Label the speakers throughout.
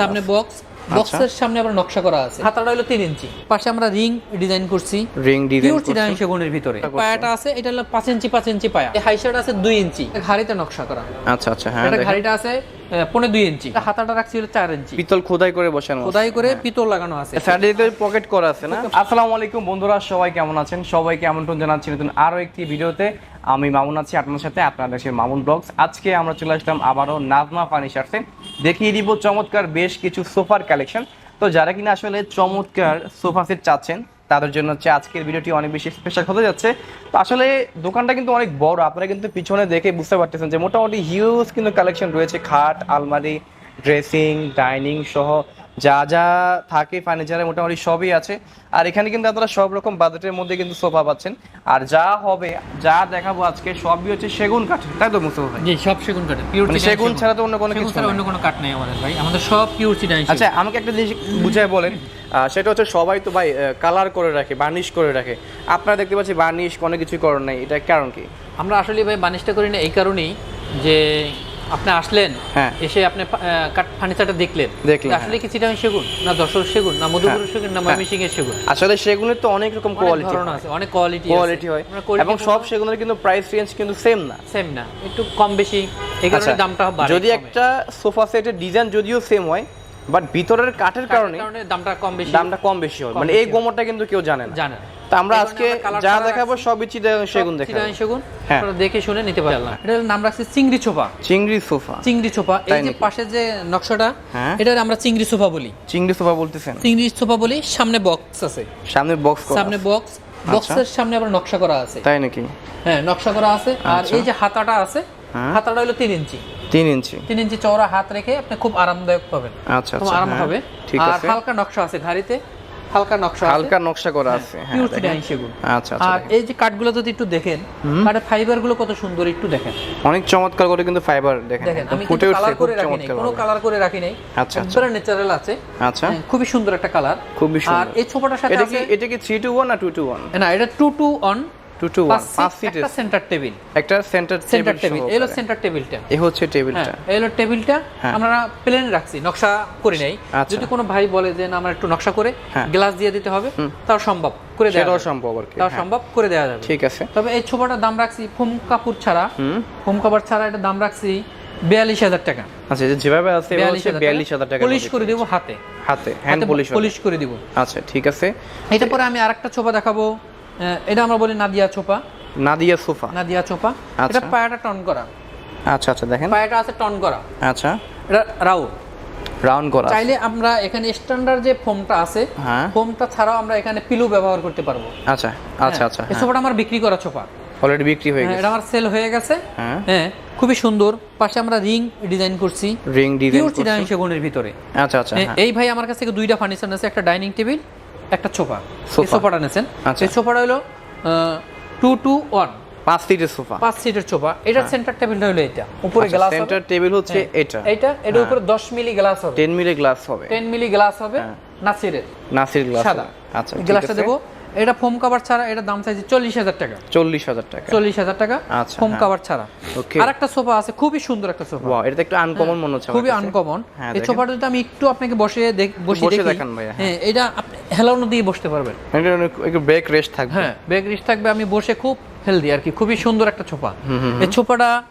Speaker 1: সামনে বক্স বক্সের সামনে আবার নকশা করা আছে। হাতাটা হলো তিন ইঞ্চি। পাশে আমরা রিং ডিজাইন করছি।
Speaker 2: রিং ডিজাইন
Speaker 1: পিওর চিটাং সেগুনের ভিতরে। পায়াটা আছে এটা হলো পাঁচ ইঞ্চি পাঁচ ইঞ্চি পায়া। এই হাইশার্ট আছে দুই ইঞ্চি। ঘাড়িতে নকশা করা।
Speaker 2: আচ্ছা আচ্ছা হ্যাঁ
Speaker 1: এটা ঘাড়িটা আছে পনেরো দুই ইঞ্চি। হাতাটা রাখছি হলো চার ইঞ্চি।
Speaker 2: পিতল খোদাই করে বসানো
Speaker 1: খোদাই করে পিতল লাগানো আছে।
Speaker 2: সাইডে পকেট করা আছে না? আসসালামু আলাইকুম বন্ধুরা সবাই কেমন আছেন? সবাইকে আমন্ত্রণ জানাচ্ছি নতুন আরও একটি ভিডিওতে। আমি মামুন আছি আপনার সাথে আপনার দেশের মামুন ব্লগস আজকে আমরা চলে আসলাম আবারও নাজমা ফার্নিচার্সে দেখিয়ে দিব চমৎকার বেশ কিছু সোফার কালেকশন তো যারা কিনা আসলে চমৎকার সোফা সেট চাচ্ছেন, তাদের জন্য হচ্ছে আজকের ভিডিওটি অনেক বেশি স্পেশাল হতে যাচ্ছে। তো আসলে দোকানটা কিন্তু অনেক বড়, আপনারা কিন্তু পিছনে দেখে বুঝতে পারতেছেন যে মোটামুটি হিউজ কিন্তু কালেকশন রয়েছে। খাট, আলমারি ড্রেসিং ডাইনিং সহ যা যা থাকে ফার্নিচারে মোটামুটি সবই আছে। আর এখানে কিন্তু আপনারা সব রকম বাজেটের মধ্যে কিন্তু সোফা পাচ্ছেন। আর যা হবে যা দেখাবো আজকে সবই হচ্ছে সেগুন কাঠের তাই তো মুস্তফা ভাই?
Speaker 1: জি সব সেগুন কাঠ পিওর
Speaker 2: মানে সেগুন ছাড়া তো অন্য কোনো কিছু
Speaker 1: ছাড়া অন্য কোনো কাঠ নেই আমাদের ভাই আমাদের সব পিওর চিটাং
Speaker 2: আচ্ছা আমাকে একটা জিনিস বুঝায় বলেন। সেটা হচ্ছে সবাই তো ভাই কালার করে রাখে বার্নিশ করে রাখে। আপনারা দেখতে পাচ্ছি বার্নিশ কোনো কিছু করার নাই এটা কারণ কি?
Speaker 1: আমরা আসলে ভাই বানিশটা করি না এই কারণেই যে আপনি আসলেন
Speaker 2: হ্যাঁ।
Speaker 1: এসে আপনি কাঠ ফার্নিচারটা দেখলেন।
Speaker 2: দেখলেন, হ্যাঁ।
Speaker 1: আসলে কি চিটাং সেগুন না দশর সেগুন না মধুপুর সেগুন না ময়মনসিংহ এর সেগুন?
Speaker 2: আসলে সেগুনের তো অনেক রকম কোয়ালিটি
Speaker 1: আছে অনেক কোয়ালিটি
Speaker 2: কোয়ালিটি হয়। এবং সব সেগুনের কিন্তু প্রাইস রেঞ্জ কিন্তু সেম না।
Speaker 1: সেম না একটু কম বেশি এই কারণে
Speaker 2: আচ্ছা,
Speaker 1: দামটা বাড়ে
Speaker 2: যদি একটা সোফা সেটের ডিজাইন যদিও সেম হয় বাট ভিতরের কাঠের কারণে
Speaker 1: দামটা কম বেশি
Speaker 2: দামটা কম বেশি হয়। মানে এই গোমরটা কিন্তু কেউ জানে না।
Speaker 1: জানেন
Speaker 2: তা আমরা আজকে যা দেখাবো সবই চিটাগাং সেগুন দেখাবো।
Speaker 1: সেগুন।
Speaker 2: হ্যাঁ।
Speaker 1: আপনারা দেখে শুনে নিতে পারলাম এটা নাম রাখছি চিংড়ি ছোপা।
Speaker 2: চিংড়ি সোফা
Speaker 1: চিংড়ি ছোপা। এই যে পাশে যে নকশাটা
Speaker 2: হ্যাঁ।
Speaker 1: এটা আমরা চিংড়ি সোফা বলি।
Speaker 2: চিংড়ি সোফা বলতেছেন?
Speaker 1: চিংড়ি সোফা বলি সামনে বক্স আছে।
Speaker 2: সামনে বক্স
Speaker 1: সামনে বক্স বক্সের সামনে আবার নকশা করা আছে।
Speaker 2: তাই নাকি?
Speaker 1: হ্যাঁ নকশা করা আছে। আর
Speaker 2: আচ্ছা।
Speaker 1: এই যে হাতাটা আছে
Speaker 2: হ্যাঁ।
Speaker 1: হাতাটা হলো তিন ইঞ্চি।
Speaker 2: তিন ইঞ্চি।
Speaker 1: তিন ইঞ্চি চওড়া হাত রেখে আপনি খুব আরামদায়ক পাবেন।
Speaker 2: আচ্ছা আচ্ছা।
Speaker 1: আরাম
Speaker 2: হ্যাঁ,
Speaker 1: হবে।
Speaker 2: ঠিক
Speaker 1: আর হালকা নকশা আছে ঘাড়িতে। হালকা নকশা
Speaker 2: হালকা নকশা করা আছে। হ্যাঁ
Speaker 1: পিওর
Speaker 2: দেখেন।
Speaker 1: চিটাং সেগুন।
Speaker 2: আচ্ছা আচ্ছা
Speaker 1: আর এই যে কাঠগুলো যদি একটু দেখেন কাঠের ফাইবারগুলো কত সুন্দর একটু দেখেন।
Speaker 2: অনেক চমৎকার করে কিন্তু ফাইবার দেখেন।
Speaker 1: আমি
Speaker 2: ফুটে উঠছে
Speaker 1: কালার
Speaker 2: খুব
Speaker 1: করে রাখি নাই
Speaker 2: চমৎকার
Speaker 1: কোনো কালার করে রাখি নাই
Speaker 2: আচ্ছা, আচ্ছা।
Speaker 1: একবারে ন্যাচারাল আছে।
Speaker 2: আচ্ছা।
Speaker 1: হ্যাঁ, খুবই সুন্দর একটা কালার
Speaker 2: খুবই
Speaker 1: আর এই ছোপাটার সাথে
Speaker 2: এটা
Speaker 1: আছে
Speaker 2: কি এটা কি থ্রি টু ওয়ান না টু টু ওয়ান
Speaker 1: না এটা two two on
Speaker 2: two two one
Speaker 1: পাঁচ
Speaker 2: পাঁচ সিটের
Speaker 1: একটা সেন্টার টেবিল
Speaker 2: একটা সেন্টার
Speaker 1: সেন্টার টেবিল
Speaker 2: টেবিল
Speaker 1: এলো সেন্টার টেবিলটা
Speaker 2: এ হচ্ছে টেবিলটা
Speaker 1: হ্যাঁ টেবিলটা
Speaker 2: হ্যাঁ।
Speaker 1: আমরা প্লেন রাখছি নকশা করি নাই।
Speaker 2: আচ্ছা।
Speaker 1: যদি কোনো ভাই বলে যে আমার একটু নকশা করে
Speaker 2: হ্যাঁ।
Speaker 1: গ্লাস দিয়ে দিতে হবে তাও সম্ভব করে দেওয়া
Speaker 2: সেটাও সম্ভব আর কি
Speaker 1: তাও। সম্ভব করে দেওয়া যাবে।
Speaker 2: ঠিক আছে।
Speaker 1: তবে এই ছোপাটার দাম রাখছি ফোম কাপড় ছাড়া। ফোম কাপড় ছাড়া এটা দাম রাখছি বিয়াল্লিশ হাজার টাকা।
Speaker 2: আচ্ছা যেভাবে আছে বিয়াল্লিশ হাজার টাকা।
Speaker 1: পলিশ করে দিব হাতে।
Speaker 2: হাতে হ্যান্ড পলিশ
Speaker 1: পলিশ করে দিব।
Speaker 2: আচ্ছা ঠিক আছে।
Speaker 1: এটা পরে আমি আরেকটা ছোপা দেখাবো। এটা আমরা বলি নাদিয়া ছোপা
Speaker 2: নাদিয়া সোফা
Speaker 1: নাদিয়া
Speaker 2: আচ্ছা।
Speaker 1: এটা পায়াটা টন করা।
Speaker 2: আচ্ছা আচ্ছা দেখেন।
Speaker 1: পায়াটা আছে টন করা।
Speaker 2: আচ্ছা।
Speaker 1: এটা রাউ
Speaker 2: রাউন্ড করা।
Speaker 1: চাইলে আমরা এখানে স্ট্যান্ডার্ড যে ফোমটা আছে
Speaker 2: হ্যাঁ।
Speaker 1: ফোমটা ছাড়াও আমরা এখানে পিলু ব্যবহার করতে পারব।
Speaker 2: আচ্ছা আচ্ছা আচ্ছা
Speaker 1: এই সোফাটা আমার বিক্রি করা ছোপা
Speaker 2: অলরেডি বিক্রি হয়ে
Speaker 1: হ্যাঁ,
Speaker 2: গেছে।
Speaker 1: এটা আমার সেল হয়ে গেছে।
Speaker 2: হ্যাঁ।
Speaker 1: হ্যাঁ খুবই সুন্দর। পাশে আমরা রিং ডিজাইন করছি।
Speaker 2: রিং ডিজাইন
Speaker 1: করছি। সেগুনের ভিতরে।
Speaker 2: আচ্ছা আচ্ছা
Speaker 1: হ্যাঁ,
Speaker 2: হ্যাঁ।
Speaker 1: এই ভাই আমার কাছ থেকে দুইটা ফার্নিচার আছে একটা ডাইনিং টেবিল একটা সোফা এই সোফাটা নিয়েছেন
Speaker 2: আচ্ছা।
Speaker 1: এই সোফাটা হলো টু টু ওয়ান
Speaker 2: পাঁচ সিটের সোফা
Speaker 1: পাঁচ সিটের সোফা এটার সেন্টার টেবিলটা হলো এটা। উপরে গ্লাস
Speaker 2: সেন্টার টেবিল হচ্ছে
Speaker 1: হ্যাঁ।
Speaker 2: এটা।
Speaker 1: এটা এটার উপরে দশ মিলি গ্লাস হবে।
Speaker 2: 10 মিলি গ্লাস হবে।
Speaker 1: টেন মিলি গ্লাস হবে নাসিরের।
Speaker 2: নাসির গ্লাস
Speaker 1: সাদা।
Speaker 2: আচ্ছা
Speaker 1: গ্লাসটা দেবো। এটা ফোম কভার ছাড়া এটা দাম চাইছে চল্লিশ হাজার টাকা।
Speaker 2: চল্লিশ হাজার টাকা।
Speaker 1: চল্লিশ হাজার টাকা
Speaker 2: আচ্ছা,
Speaker 1: ফোম
Speaker 2: হ্যাঁ।
Speaker 1: কাভার ছাড়া।
Speaker 2: ওকে
Speaker 1: আর একটা সোফা আছে খুবই সুন্দর একটা সোফা
Speaker 2: ওয়াও এটা একটু আনকমন মনে হচ্ছে
Speaker 1: খুবই আনকমন
Speaker 2: হ্যাঁ,
Speaker 1: এই সোফাটা যদি আমি একটু আপনাকে বসে দেখ- বসে
Speaker 2: বসে
Speaker 1: দেখি।
Speaker 2: দেখান ভাইয়া, হ্যাঁ।
Speaker 1: হ্যাঁ এটা হেলানো দিয়ে বসতে পারবেন।
Speaker 2: এটা অনেক- একটু ব্রেক রেস্ট থাকবে।
Speaker 1: হ্যাঁ ব্যাগ রিস থাকবে আমি বসে খুব হেলদি আর কি খুবই সুন্দর একটা ছোপা। এই ছোপাটা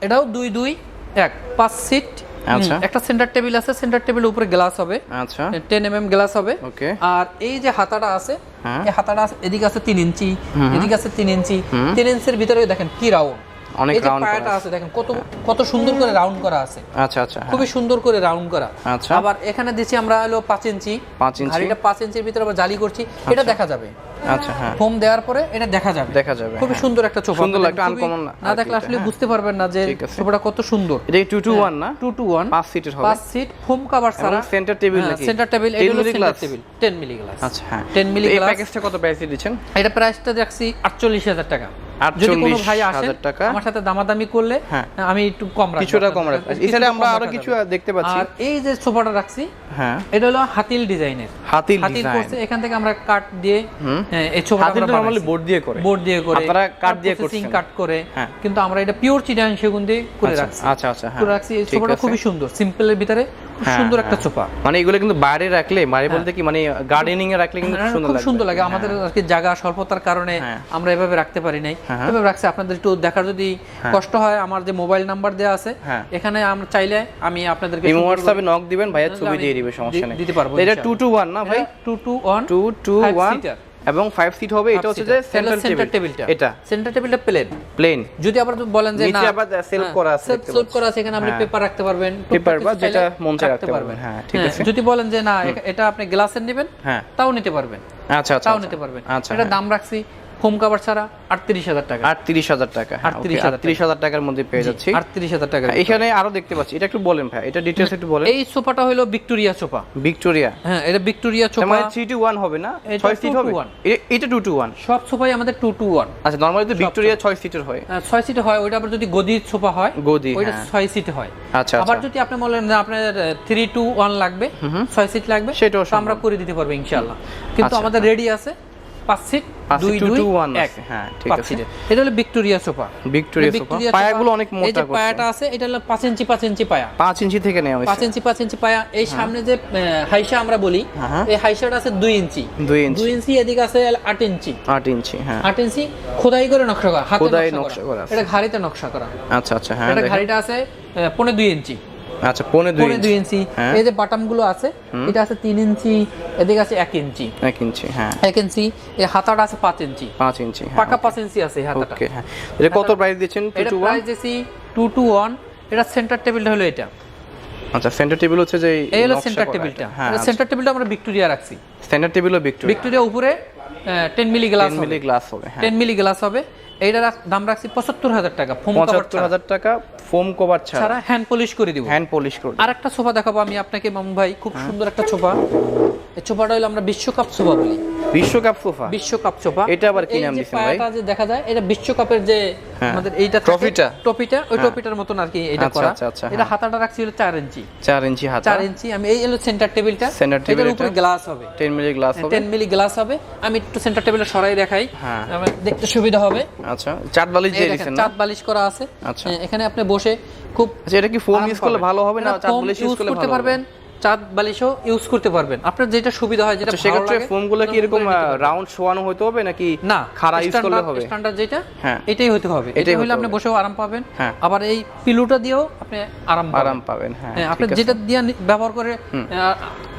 Speaker 1: এটাও দুই দুই এক পাঁচ সিট
Speaker 2: আচ্ছা।
Speaker 1: একটা সেন্টার টেবিল আছে সেন্টার টেবিলের উপরে গ্লাস হবে।
Speaker 2: আচ্ছা।
Speaker 1: টেন এম এম গ্লাস হবে।
Speaker 2: ওকে
Speaker 1: আর এই যে হাতাটা আছে
Speaker 2: হ্যাঁ।
Speaker 1: এই হাতাটা এদিকে আছে তিন ইঞ্চি এদিকে আছে তিন ইঞ্চি। তিন ইঞ্চির ভিতরে দেখেন কি রাউন্ড
Speaker 2: অনেক
Speaker 1: এই
Speaker 2: round করা
Speaker 1: আছে। দেখেন কত কত সুন্দর করে রাউন্ড করা আছে।
Speaker 2: আচ্ছা আচ্ছা হ্যাঁ।
Speaker 1: খুবই সুন্দর করে রাউন্ড করা।
Speaker 2: আচ্ছা।
Speaker 1: আবার এখানে দিচ্ছি আমরা হলো পাঁচ ইঞ্চি।
Speaker 2: পাঁচ ইঞ্চি।
Speaker 1: হাড়িটা পাঁচ ইঞ্চির ভিতরে আবার জালি করছি। এটা দেখা যাবে।
Speaker 2: আচ্ছা হ্যাঁ।
Speaker 1: ফোম দেওয়ার পরে এটা দেখা যাবে।
Speaker 2: দেখা যাবে
Speaker 1: খুবই
Speaker 2: হ্যাঁ।
Speaker 1: সুন্দর একটা চোখা
Speaker 2: সুন্দর লাগবে, uncommon
Speaker 1: না
Speaker 2: কি
Speaker 1: দেখলে আসলে
Speaker 2: হ্যাঁ।
Speaker 1: বুঝতে পারবেন না যে। সোফাটা কত সুন্দর।
Speaker 2: এটা টু টু ওয়ান না?
Speaker 1: টু টু ওয়ান
Speaker 2: পাঁচ সিটের হবে।
Speaker 1: পাঁচ সিট ফোম কাভার ছাড়া।
Speaker 2: সেন্টার টেবিল নাকি?
Speaker 1: সেন্টার টেবিল
Speaker 2: 10
Speaker 1: এটা হলো সেন্টার টেবিল 10 মিলি গ্লাস
Speaker 2: আচ্ছা হ্যাঁ।
Speaker 1: 10 মিলি
Speaker 2: এই
Speaker 1: গ্লাস
Speaker 2: প্যাকেজটা কত প্রাইসে দিচ্ছেন?
Speaker 1: এটা প্রাইসটা রাখছি 48000 টাকা। যদি কোনো ভাই আসে
Speaker 2: টাকা।
Speaker 1: আমার সাথে দামাদামি করলে
Speaker 2: হ্যাঁ।
Speaker 1: আমি একটু কম রাখব
Speaker 2: কিছুটা কম
Speaker 1: আপনাদের।
Speaker 2: এছাড়া আমরা
Speaker 1: আরও
Speaker 2: কিছু দেখতে পাচ্ছি।
Speaker 1: আর এই যে সোফাটা রাখছি
Speaker 2: হ্যাঁ।
Speaker 1: এটা হলো হাতিল ডিজাইনের।
Speaker 2: design।
Speaker 1: করছে এখান থেকে আমরা কাট দিয়ে হ্যাঁ, এই
Speaker 2: নরমালি বোর্ড দিয়ে করে।
Speaker 1: বোর্ড দিয়ে করে
Speaker 2: আপনারা দিয়ে
Speaker 1: প্রসেসিং
Speaker 2: করছেন।
Speaker 1: কাট করে।
Speaker 2: হ্যাঁ।
Speaker 1: কিন্তু আমরা এটা পিওর চিটাং সেগুন দিয়ে করে
Speaker 2: আচ্ছা,
Speaker 1: রাখছি।
Speaker 2: আচ্ছা আচ্ছা হ্যাঁ।
Speaker 1: করে রাখছি। এই সোফাটা খুবই সুন্দর সিম্পলের ভিতরে সুন্দর একটা
Speaker 2: হ্যাঁ।
Speaker 1: সোফা
Speaker 2: মানে এগুলো কিন্তু বাইরে রাখলে বাইরে বলতে কি মানে গার্ডেনিং এ রাখলে কিন্তু
Speaker 1: হ্যাঁ,
Speaker 2: সুন্দর
Speaker 1: খুব সুন্দর লাগে
Speaker 2: হ্যাঁ।
Speaker 1: আমাদের আর কি জায়গা স্বল্পতার কারণে
Speaker 2: হ্যাঁ।
Speaker 1: আমরা এভাবে রাখতে পারি নাই
Speaker 2: হ্যাঁ, হ্যাঁ।
Speaker 1: এভাবে রাখছি আপনাদের একটু দেখার যদি কষ্ট হয় আমার যে মোবাইল নাম্বার দেওয়া আছে
Speaker 2: হ্যাঁ।
Speaker 1: এখানে আমরা চাইলে আমি আপনাদেরকে
Speaker 2: ইমো হোয়াটসঅ্যাপে নক দিবেন ভাইয়া ছবি দিয়ে দিবে সমস্যা নেই
Speaker 1: দিতে পারব
Speaker 2: এটা টু
Speaker 1: ইনশাআল্লাহ।
Speaker 2: টু ওয়ান না ভাই
Speaker 1: টু টু ওয়ান
Speaker 2: এবং ফাইভ সিট হবে এটা হচ্ছে যে
Speaker 1: সেন্টার
Speaker 2: টেবিল
Speaker 1: টেবিলটা
Speaker 2: এটা।
Speaker 1: সেন্টার টেবিলটা প্লেন
Speaker 2: প্লেন
Speaker 1: যদি আবার বলেন যে না
Speaker 2: আবার সেলফ করা আছে
Speaker 1: সেলফ করা আছে এখানে আপনি
Speaker 2: হ্যাঁ।
Speaker 1: পেপার রাখতে পারবেন পেপার
Speaker 2: বা যেটা মন চায় রাখতে পারবেন। হ্যাঁ, ঠিক আছে।
Speaker 1: যদি বলেন যে না এটা আপনি গ্লাসের নেবেন
Speaker 2: হ্যাঁ।
Speaker 1: তাও নিতে পারবেন।
Speaker 2: আচ্ছা আচ্ছা
Speaker 1: তাও
Speaker 2: আচ্ছা।
Speaker 1: নিতে পারবেন।
Speaker 2: আচ্ছা
Speaker 1: এটা দাম রাখছি ফোম কভার ছাড়া আটত্রিশ হাজার টাকা।
Speaker 2: আটত্রিশ হাজার টাকা হ্যাঁ,
Speaker 1: 38,000
Speaker 2: okay, 38,000 টাকার মধ্যে পেয়ে যাচ্ছি।
Speaker 1: আটত্রিশ হাজার টাকা
Speaker 2: হ্যাঁ, এখানে আরও দেখতে পাচ্ছি এটা একটু বলেন ভাই এটা ডিটেলস একটু বলেন।
Speaker 1: এই সোফাটা হলো ভিক্টোরিয়া সোফা।
Speaker 2: ভিক্টোরিয়া।
Speaker 1: হ্যাঁ এটা ভিক্টোরিয়া সোফা
Speaker 2: মানে থ্রি টু ওয়ান হবে না? ছয় সিট হবে?
Speaker 1: 1
Speaker 2: এটা টু টু ওয়ান
Speaker 1: সব সোফাই আমাদের টু টু ওয়ান
Speaker 2: আচ্ছা নর্মালি তো ভিক্টোরিয়া ছয় সিটের হয়।
Speaker 1: ছয় সিটে হয় ওইটা আবার যদি গদির সোফা হয়
Speaker 2: গদি,
Speaker 1: ওইটা
Speaker 2: হ্যাঁ।
Speaker 1: ছয় সিটে হয়।
Speaker 2: আচ্ছা
Speaker 1: আবার
Speaker 2: আচ্ছা।
Speaker 1: যদি আপনি বলেন যে আপনার থ্রি টু ওয়ান লাগবে ছয় সিট লাগবে
Speaker 2: সেটাও
Speaker 1: আমরা করে দিতে পারব ইনশাল্লাহ কিন্তু
Speaker 2: আচ্ছা।
Speaker 1: আমাদের রেডি আছে। পাঁচ সিট দুই দুই
Speaker 2: to
Speaker 1: এক
Speaker 2: হ্যাঁ, ঠিক আছে।
Speaker 1: এটা হলো Victoria sofa.
Speaker 2: Victoria sofa. পায়াগুলো
Speaker 1: sofa,
Speaker 2: অনেক
Speaker 1: এই যে পায়াটা আছে এটা হলো পাঁচ ইঞ্চি পাঁচ ইঞ্চি পায়া।
Speaker 2: পাঁচ ইঞ্চি থেকে নেওয়া
Speaker 1: পাঁচ
Speaker 2: হয়েছে।
Speaker 1: ইঞ্চি পাঁচ ইঞ্চি পায়া। এই সামনে যে হাইসা আমরা বলি
Speaker 2: হ্যাঁ।
Speaker 1: এই হাইসাটা আছে দুই ইঞ্চি
Speaker 2: দুই ইঞ্চি
Speaker 1: দুই ইঞ্চি এদিকে আছে আট ইঞ্চি
Speaker 2: আট ইঞ্চি হ্যাঁ।
Speaker 1: আট ইঞ্চি খোদাই করে নকশা করা হাতে নকশা
Speaker 2: করা।
Speaker 1: এটা ঘাড়িতে নকশা করা।
Speaker 2: আচ্ছা আচ্ছা হ্যাঁ
Speaker 1: এটা ঘাড়িটা আছে পৌনে দুই ইঞ্চি
Speaker 2: আচ্ছা পৌনে দুই
Speaker 1: পৌনে দুই
Speaker 2: ইঞ্চি হ্যাঁ।
Speaker 1: এই যে বাটামগুলো আছে এটা আছে তিন ইঞ্চি এদিকে আছে এক ইঞ্চি
Speaker 2: এক ইঞ্চি হ্যাঁ।
Speaker 1: এক ইঞ্চি এই হাতাটা আছে পাঁচ ইঞ্চি
Speaker 2: পাঁচ ইঞ্চি হ্যাঁ
Speaker 1: পাকা পাঁচ ইঞ্চি আছে এই হাতাটা।
Speaker 2: ওকে হ্যাঁ। এটা কত প্রাইস দিচ্ছেন?
Speaker 1: এটা প্রাইস দিছি টু টু ওয়ান এটা সেন্টার টেবিলটা হলো এটা।
Speaker 2: আচ্ছা সেন্টার টেবিল হচ্ছে যে
Speaker 1: এই হলো সেন্টার টেবিলটা
Speaker 2: হ্যাঁ
Speaker 1: সেন্টার টেবিলটা আমরা ভিক্টোরিয়া রাখছি।
Speaker 2: সেন্টার টেবিলও ভিক্টোরিয়া
Speaker 1: ভিক্টোরিয়া উপরে ten milli glass
Speaker 2: ten milli glass হবে।
Speaker 1: টেন মিলি গ্লাস হবে। এইটার দাম রাখছি পঁচাত্তর হাজার টাকা ফোম
Speaker 2: পঁচাত্তর হাজার টাকা ফোম কভার ছাড়া।
Speaker 1: হ্যান্ড পলিশ করে দিব।
Speaker 2: হ্যান্ড পলিশ করে
Speaker 1: আর একটা সোফা দেখাবো আমি আপনাকে মামু ভাই খুব
Speaker 2: হ্যাঁ।
Speaker 1: সুন্দর একটা সোফা। এই সোফাটা হলো আমরা বিশ্বকাপ সোফা বলি।
Speaker 2: বিশ্বকাপ সোফা?
Speaker 1: বিশ্বকাপ সোফা।
Speaker 2: এটা আবার কি নাম ভাই?
Speaker 1: যে দেখা যায় এটা বিশ্বকাপের যে। আমাদের এইটা
Speaker 2: ট্রফিটা?
Speaker 1: ট্রফিটা ওই ট্রফিটার মতন আর কি এটা
Speaker 2: আচ্ছা,
Speaker 1: করা।
Speaker 2: আচ্ছা, আচ্ছা,
Speaker 1: এটা
Speaker 2: হ্যাঁ।
Speaker 1: হাতাটা রাখছি হলো চার ইঞ্চি।
Speaker 2: চার ইঞ্চি হাতা।
Speaker 1: চার ইঞ্চি আমি এই হলো সেন্টার টেবিলটা
Speaker 2: Center table
Speaker 1: উপরে গ্লাস হবে।
Speaker 2: টেন মিলি গ্লাস হবে?
Speaker 1: টেন মিলি গ্লাস হবে। আমি একটু সেন্টার টেবিলে সরাই দেখাই।
Speaker 2: হ্যাঁ।
Speaker 1: আমার দেখতে সুবিধা হবে।
Speaker 2: আচ্ছা চার বালিশ দিয়ে
Speaker 1: দেখেন,
Speaker 2: দিচ্ছেন না?
Speaker 1: চাঁদ বালিশ করা আছে।
Speaker 2: আচ্ছা।
Speaker 1: হ্যাঁ, এখানে আপনি বসে খুব
Speaker 2: আচ্ছা এটা কি ফোম ইউজ করলে ভালো হবে না?
Speaker 1: এটা foam
Speaker 2: বালিশ ইউজ করলে
Speaker 1: করতে পারবেন। চাঁদ বালিশও ইউজ করতে পারবেন আপনার যেটা সুবিধা হয় যেটা
Speaker 2: আচ্ছা সেক্ষেত্রে ফোমগুলো ফোমগুলো কি এরকম। রাউন্ড শোয়ানো হতে হবে নাকি
Speaker 1: না
Speaker 2: খাড়া ইউজ করলে হবে
Speaker 1: স্ট্যান্ডার্ড যেটা
Speaker 2: হ্যাঁ।
Speaker 1: এটাই হতে হবে
Speaker 2: এটাই
Speaker 1: এটাই হলে আপনি বসেও আরাম পাবেন
Speaker 2: হ্যাঁ।
Speaker 1: আবার এই পিলুটা দিয়েও আপনি আরাম
Speaker 2: আরাম পাবেন হ্যাঁ
Speaker 1: হ্যাঁ আপনি যেটা দিয়ে ব্যবহার করে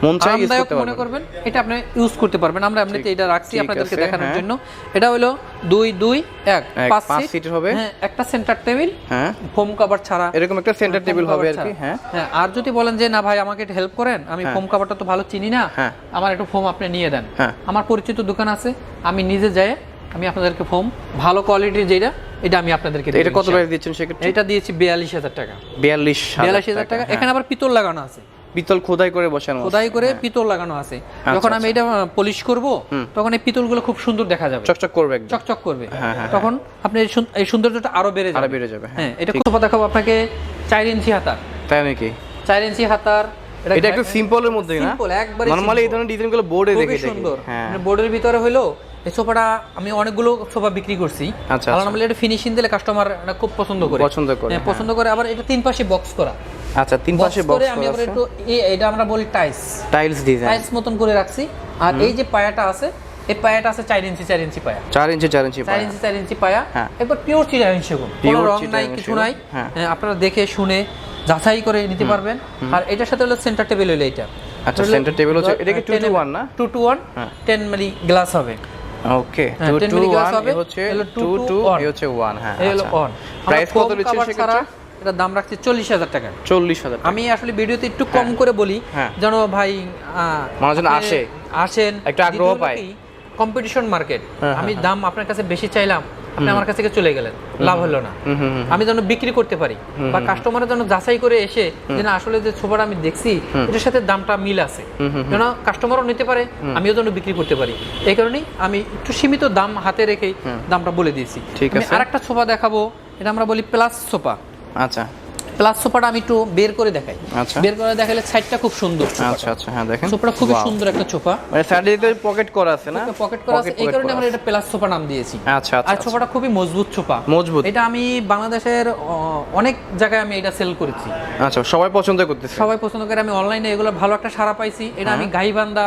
Speaker 2: মন চাই
Speaker 1: আরামদায়ক মনে করবেন এটা আপনি ইউজ করতে পারবেন। আমরা এমনিতে এটা রাখছি আপনাদেরকে দেখানোর
Speaker 2: হ্যাঁ।
Speaker 1: জন্য। এটা হলো দুই দুই এক পাঁচ সিট
Speaker 2: হবে।
Speaker 1: হ্যাঁ একটা সেন্টার টেবিল
Speaker 2: হ্যাঁ।
Speaker 1: ফোম কভার ছাড়া।
Speaker 2: এরকম একটা সেন্টার টেবিল হবে আর কি হ্যাঁ।
Speaker 1: আর যদি বলেন যে না ভাই আমাকে হেল্প করেন আমি ফোম কভারটা তো ভালো চিনি না। আমার একটু ফোম আপনি নিয়ে দেন। আমার পরিচিত দোকান আছে আমি নিজে যাই আমি আপনাদেরকে ফোম ভালো কোয়ালিটির যেটা এটা আমি আপনাদেরকে
Speaker 2: এটা কত প্রাইস দিচ্ছেন সেক্ষেত্রে?
Speaker 1: এটা দিয়েছি বিয়াল্লিশ হাজার টাকা।
Speaker 2: বিয়াল্লিশ
Speaker 1: বিয়াল্লিশ হাজার টাকা এখানে আবার পিতল লাগানো আছে।
Speaker 2: পিতল খোদাই করে বসানো
Speaker 1: খোদাই করে পিতল লাগানো আছে। যখন আমি এটা পলিশ করব তখন এই পিতলগুলো খুব সুন্দর দেখা যাবে।
Speaker 2: চকচক করবে একদম।
Speaker 1: চকচক করবে।
Speaker 2: হ্যাঁ, হ্যাঁ,
Speaker 1: তখন আপনি এই সৌন্দর্যটা আরও বেড়ে
Speaker 2: আরও
Speaker 1: যাবে
Speaker 2: বেড়ে যাবে হ্যাঁ।
Speaker 1: হ্যাঁ এটা খুব দেখাবো আপনাকে চার ইঞ্চি হাতার।
Speaker 2: তাই নাকি?
Speaker 1: চার ইঞ্চি হাতার।
Speaker 2: এটা একটু সিম্পলের মধ্যে না? নরমালি এই ধরনের ডিজাইনগুলো বোর্ডে দেখে দেখি।
Speaker 1: সুন্দর।
Speaker 2: হ্যাঁ।
Speaker 1: মানে বোর্ডের ভিতরে হলো এই সোফাটা আমি অনেকগুলো সোফা বিক্রি করছি।
Speaker 2: আচ্ছা, আচ্ছা।
Speaker 1: বলে এটা ফিনিশিং দিলে কাস্টমার খুব পছন্দ করে।
Speaker 2: পছন্দ করে,
Speaker 1: হ্যাঁ,
Speaker 2: হ্যাঁ।
Speaker 1: পছন্দ করে আবার এটা তিন পাশে বক্স করা।
Speaker 2: আচ্ছা তিন
Speaker 1: বক্স
Speaker 2: পাশে
Speaker 1: করে আমি
Speaker 2: করা
Speaker 1: আবার একটু এটা আমরা বলি টাইস
Speaker 2: টাইলস ডিজাইন
Speaker 1: টাইলস মতন করে রাখছি। আর এই যে পায়াটা আছে এই পায়াটা আছে চার ইঞ্চি চার ইঞ্চি পায়া।
Speaker 2: চার ইঞ্চি চার ইঞ্চি
Speaker 1: চার। ইঞ্চি চার ইঞ্চি পায়া। একবার পিওর চিটাগাং সেগুন। কোনো রং নাই কিছু নাই।
Speaker 2: হ্যাঁ।
Speaker 1: আপনারা দেখে শুনে যাচাই করে নিতে পারবেন। আর এটার সাথে হলো সেন্টার টেবিল হলো এটা।
Speaker 2: আচ্ছা, সেন্টার টেবিল হচ্ছে- এটা কি 2 to 1 না?
Speaker 1: টু টু ওয়ান
Speaker 2: হ্যাঁ।
Speaker 1: টেন মিলি গ্লাস হবে।
Speaker 2: ওকে
Speaker 1: হ্যাঁ,
Speaker 2: 2
Speaker 1: 10
Speaker 2: টু
Speaker 1: মিলি গ্লাস
Speaker 2: 1 এ হচ্ছে
Speaker 1: 2
Speaker 2: 2
Speaker 1: two to
Speaker 2: টু
Speaker 1: one।
Speaker 2: এ হচ্ছে 1 হ্যাঁ
Speaker 1: এ হলো
Speaker 2: প্রাইস কত সেটা
Speaker 1: এটা দাম রাখছি চল্লিশ হাজার টাকা।
Speaker 2: 40000 হাজার
Speaker 1: আমি আসলে ভিডিওতে একটু কম করে বলি
Speaker 2: জানো
Speaker 1: যেন ভাই
Speaker 2: মানুষজন আসে।
Speaker 1: আসেন।
Speaker 2: একটা আগ্রহ পায়।
Speaker 1: কম্পিটিশন মার্কেট
Speaker 2: হ্যাঁ,
Speaker 1: আমি দাম আপনার কাছে বেশি চাইলাম আপনি আমার কাছ থেকে চলে গেলেন। লাভ হলো না। আমি যেন বিক্রি করতে পারি বা কাস্টমারের জন্য যাচাই করে এসে যে না আসলে যে ছোপাটা আমি দেখছি এটার সাথে দামটা মিল আছে। যেন কাস্টমারও নিতে পারে আমিও যেন বিক্রি করতে পারি। এই কারণেই আমি একটু সীমিত দাম হাতে রেখে দামটা বলে দিয়েছি।
Speaker 2: ঠিক
Speaker 1: একটা
Speaker 2: আছে।
Speaker 1: আরেকটা সোফা দেখাবো এটা আমরা বলি প্লাস সোপা
Speaker 2: আচ্ছা।
Speaker 1: প্লাস সোফাটা আমি একটু বের করে দেখাই।
Speaker 2: আচ্ছা।
Speaker 1: বের করে দেখালে সাইডটা খুব সুন্দর
Speaker 2: আচ্ছা আচ্ছা হ্যাঁ দেখেন।
Speaker 1: সোফাটা
Speaker 2: Wow.
Speaker 1: সুন্দর একটা সোফা
Speaker 2: মানে সাইডে পকেট করা আছে না?
Speaker 1: পকেট করা আছে। এই কারণে
Speaker 2: করা
Speaker 1: আমরা এটা প্লাস সোফা নাম দিয়েছি।
Speaker 2: আচ্ছা আচ্ছা
Speaker 1: আর সোফাটা খুবই মজবুত সোফা
Speaker 2: মজবুত।
Speaker 1: এটা আমি বাংলাদেশের অনেক জায়গায় আমি এটা সেল করেছি।
Speaker 2: আচ্ছা সবাই পছন্দ করতেছে।
Speaker 1: সবাই পছন্দ করে। আমি অনলাইনে এগুলো ভালো একটা সারা পাইছি। এটা আমি গাইবান্ধা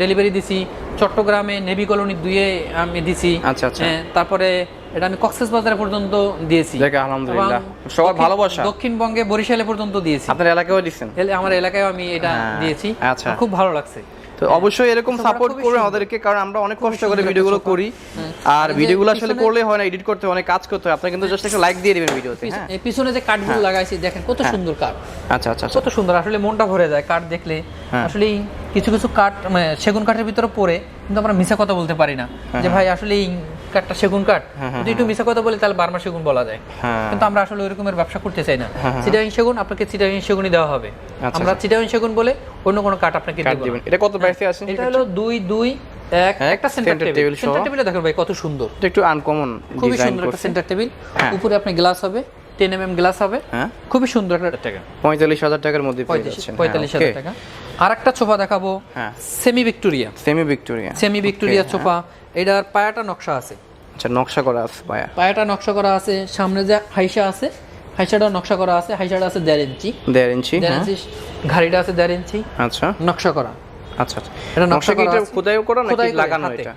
Speaker 1: ডেলিভারি দিছি। চট্টগ্রামে নেভি কলোনি দুয়ে আমি দিছি।
Speaker 2: আচ্ছা, আচ্ছা।
Speaker 1: হ্যাঁ, তারপরে এটা আমি কক্সেস বাজার পর্যন্ত দিয়েছি।
Speaker 2: আলহামদুলিল্লাহ। সবার ভালোবাসা।
Speaker 1: দক্ষিণবঙ্গে বরিশালে পর্যন্ত দিয়েছি।
Speaker 2: আপনার এলাকাও দিচ্ছেন?
Speaker 1: এলে আমার এলাকায় আমি এটা
Speaker 2: হ্যাঁ,
Speaker 1: দিয়েছি।
Speaker 2: আচ্ছা।
Speaker 1: খুব ভালো লাগছে।
Speaker 2: তো অবশ্যই এরকম সাপোর্ট করবে আমাদেরকে কারণ আমরা অনেক কষ্ট করে ভিডিওগুলো করি।
Speaker 1: হ্যাঁ।
Speaker 2: আর ভিডিওগুলো আসলে করলে হয় না এডিট করতে হয়, অনেক কাজ করতে হয়। আপনারা কিন্তু জাস্ট একটা লাইক দিয়ে দিবেন ভিডিওতে হ্যাঁ।
Speaker 1: এই পিছনে যে কাঠগুলো লাগাইছি দেখেন কত সুন্দর কাঠ
Speaker 2: আচ্ছা আচ্ছা আচ্ছা।
Speaker 1: কত সুন্দর আসলে মনটা ভরে যায় কাঠ দেখলে।
Speaker 2: হ্যাঁ।
Speaker 1: আসলে কিছু কিছু কাঠ মানে সেগুন কাঠের ভিতরে পড়ে কিন্তু আমরা মিশা কথা বলতে পারি না। যে ভাই আসলে এই কাঠটা সেগুন কাঠ। যদি একটু মিশা কথা বলি তাহলে বারমা সেগুন বলা যায়।
Speaker 2: হ্যাঁ।
Speaker 1: কিন্তু আমরা আসলে ওই রকমের ব্যবসা করতে চাই না। চিটাগাং সেগুন আপনাকে চিটাগাং সেগুনই দেওয়া হবে।
Speaker 2: আচ্ছা,
Speaker 1: আমরা চিটাগাং সেগুন বলে অন্য কোনো কাঠ আপনাকে দেব
Speaker 2: এটা কত প্রাইসে আছে?
Speaker 1: এটা হলো দুই দুই এক
Speaker 2: এক
Speaker 1: একটা সেন্টার টেবিল সেন্টার টেবিলে দেখো ভাই কত সুন্দর।
Speaker 2: এটা একটু আনকমন
Speaker 1: খুবই সুন্দর একটা সেন্টার টেবিল
Speaker 2: হ্যাঁ।
Speaker 1: উপরে আপনার গ্লাস হবে টেন এম এম গ্লাস হবে।
Speaker 2: হ্যাঁ।
Speaker 1: খুবই সুন্দর একটা টাকা
Speaker 2: পঁয়তাল্লিশ হাজার টাকার মধ্যে
Speaker 1: পঁয়তাল্লিশ হাজার টাকা। আরেকটা একটা দেখাবো।
Speaker 2: হ্যাঁ।
Speaker 1: Semi Victoria
Speaker 2: semi Victoria
Speaker 1: semi Victoria sofa হ্যাঁ। এটার পায়াটা নকশা আছে।
Speaker 2: আচ্ছা নকশা করা আছে পায়া।
Speaker 1: পায়াটা নকশা করা আছে। সামনে যে হাইসা আছে হাইসাটা নকশা করা আছে। হাইসাটা আছে দেড় ইঞ্চি।
Speaker 2: দেড় ইঞ্চি হ্যাঁ।
Speaker 1: ঘাড়িটা আছে দেড় ইঞ্চি।
Speaker 2: আচ্ছা।
Speaker 1: নকশা করা।
Speaker 2: আচ্ছা, আচ্ছা।
Speaker 1: এটা নকশা
Speaker 2: কি এটা খোদাই করা নাকি লাগানো এটা?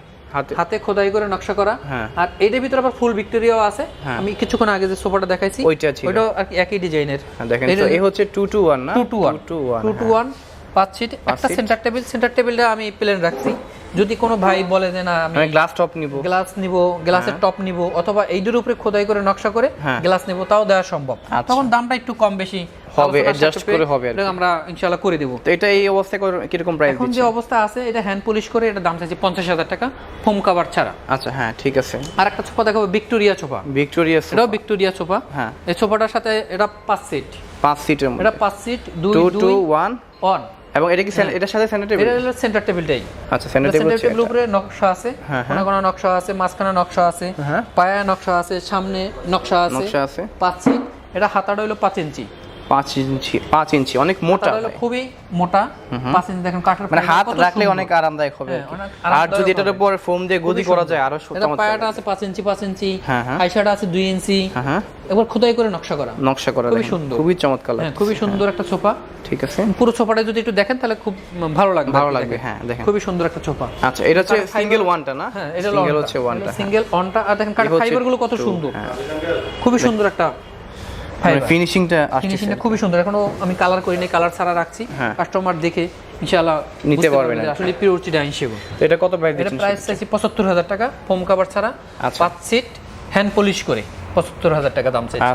Speaker 2: হাতে।
Speaker 1: খোদাই করে নকশা করা।
Speaker 2: হ্যাঁ।
Speaker 1: আর এটার ভিতরে আবার ফুল ভিক্টোরিয়াও আছে। আমি কিছুক্ষণ আগে যে সোফাটা দেখাইছি
Speaker 2: ওইটা ছিল।
Speaker 1: ওইটা আর একই ডিজাইনের।
Speaker 2: দেখেন। এই হচ্ছে 221 না?
Speaker 1: 221 221 পাঁচ সিট একটা সেন্টার টেবিল সেন্টার টেবিলটা আমি প্লেন রাখছি। যদি কোনো ভাই বলে যে না আমি
Speaker 2: গ্লাস টপ নিব।
Speaker 1: গ্লাস নিব গ্লাসের টপ নিব অথবা এইটার উপরে খোদাই করে নকশা করে
Speaker 2: হ্যাঁ।
Speaker 1: গ্লাস নিব তাও দেওয়া সম্ভব।
Speaker 2: আচ্ছা।
Speaker 1: তখন দামটা একটু কম বেশি
Speaker 2: হবে,
Speaker 1: সাপেক্ষে
Speaker 2: করে হবে
Speaker 1: এটা আমরা ইনশাআল্লাহ করে দেব।
Speaker 2: তো এটা এই অবস্থায় কত- কীরকম প্রাইস
Speaker 1: এখন যে অবস্থা আছে এটা হ্যান্ড পলিশ করে এটা দাম চাইছি হাজার টাকা ফোম কাভার ছাড়া।
Speaker 2: আচ্ছা হ্যাঁ ঠিক আছে।
Speaker 1: আর একটা সোফা দেখাবো ভিক্টোরিয়া সোফা
Speaker 2: ভিক্টোরিয়া
Speaker 1: এটাও ভিক্টোরিয়া সোফা
Speaker 2: হ্যাঁ।
Speaker 1: এই সোফাটার সাথে এটা পাঁচ সিট
Speaker 2: পাঁচ সিটের মধ্যে।
Speaker 1: এটা পাঁচ সিট দুই
Speaker 2: টু টু
Speaker 1: দুই
Speaker 2: ওয়ান
Speaker 1: অন
Speaker 2: এবং এটা কি cen- এটার সাথে সেন্টার টেবিল
Speaker 1: এটা হলো সেন্টার টেবিলটাই
Speaker 2: আচ্ছা সেন্টার টেবিল
Speaker 1: সেন্টার টেবিল উপরে নকশা আছে
Speaker 2: কোন
Speaker 1: কোনা কোনা নকশা আছে মাঝখানে নকশা আছে
Speaker 2: হ্যাঁ।
Speaker 1: পায়া নকশা আছে সামনে নকশা আছে
Speaker 2: নকশা আছে।
Speaker 1: পাঁচ ইঞ্চি এটা হাতাটা হলো পাঁচ ইঞ্চি
Speaker 2: পাঁচ ইঞ্চি পাঁচ ইঞ্চি অনেক মোটা।
Speaker 1: খুবই মোটা পাঁচ ইঞ্চি দেখেন কাঠের
Speaker 2: মানে হাত রাখলে
Speaker 1: সুন্দর।
Speaker 2: অনেক আরামদায়ক হবে আর
Speaker 1: হ্যাঁ,
Speaker 2: আর যদি এটার উপর ফোম দিয়ে গদি করা যায়
Speaker 1: আরও
Speaker 2: চমৎকার।
Speaker 1: পায়াটা আছে পাঁচ ইঞ্চি পাঁচ ইঞ্চি।
Speaker 2: হ্যাঁ, হ্যাঁ।
Speaker 1: আছে দুই ইঞ্চি। এবার খোদাই করে নকশা করা।
Speaker 2: নকশা করা
Speaker 1: খুবই সুন্দর।
Speaker 2: খুবই চমৎকার
Speaker 1: হ্যাঁ খুবই সুন্দর একটা সোফা
Speaker 2: ঠিক আছে।
Speaker 1: পুরো সোফাটা যদি একটু দেখেন তাহলে খুব ভালো লাগবে
Speaker 2: ভালো লাগবে হ্যাঁ দেখেন।
Speaker 1: খুবই সুন্দর একটা সোফা
Speaker 2: আচ্ছা এটা হচ্ছে সিঙ্গেল ওয়ানটা না?
Speaker 1: হ্যাঁ এটা
Speaker 2: সিঙ্গেল হচ্ছে ওয়ানটা
Speaker 1: সিঙ্গেল অনটা আর দেখেন কাঠ
Speaker 2: এই
Speaker 1: ফাইবারগুলো কত সুন্দর। খুবই সুন্দর একটা
Speaker 2: ফিনিশিংটা আসছে
Speaker 1: ফিনিশিংটা খুবই সুন্দর। এখনও আমি কালার করিনি কালার ছাড়া রাখছি।
Speaker 2: হ্যাঁ।
Speaker 1: কাস্টমার দেখে ইনশাআল্লাহ
Speaker 2: নিতে পারবেন
Speaker 1: আসলে পিওর চিটাগাং সেগুন
Speaker 2: এটা কত প্রাইস
Speaker 1: এটা
Speaker 2: দিচ্ছেন
Speaker 1: প্রাইস চাইছি পঁচাত্তর হাজার টাকা। ফোম কাভার ছাড়া
Speaker 2: আচ্ছা।
Speaker 1: পাঁচ সিট হ্যান্ড পলিশ করে পঁচাত্তর হাজার টাকা দাম চাইছি।
Speaker 2: আচ্ছা।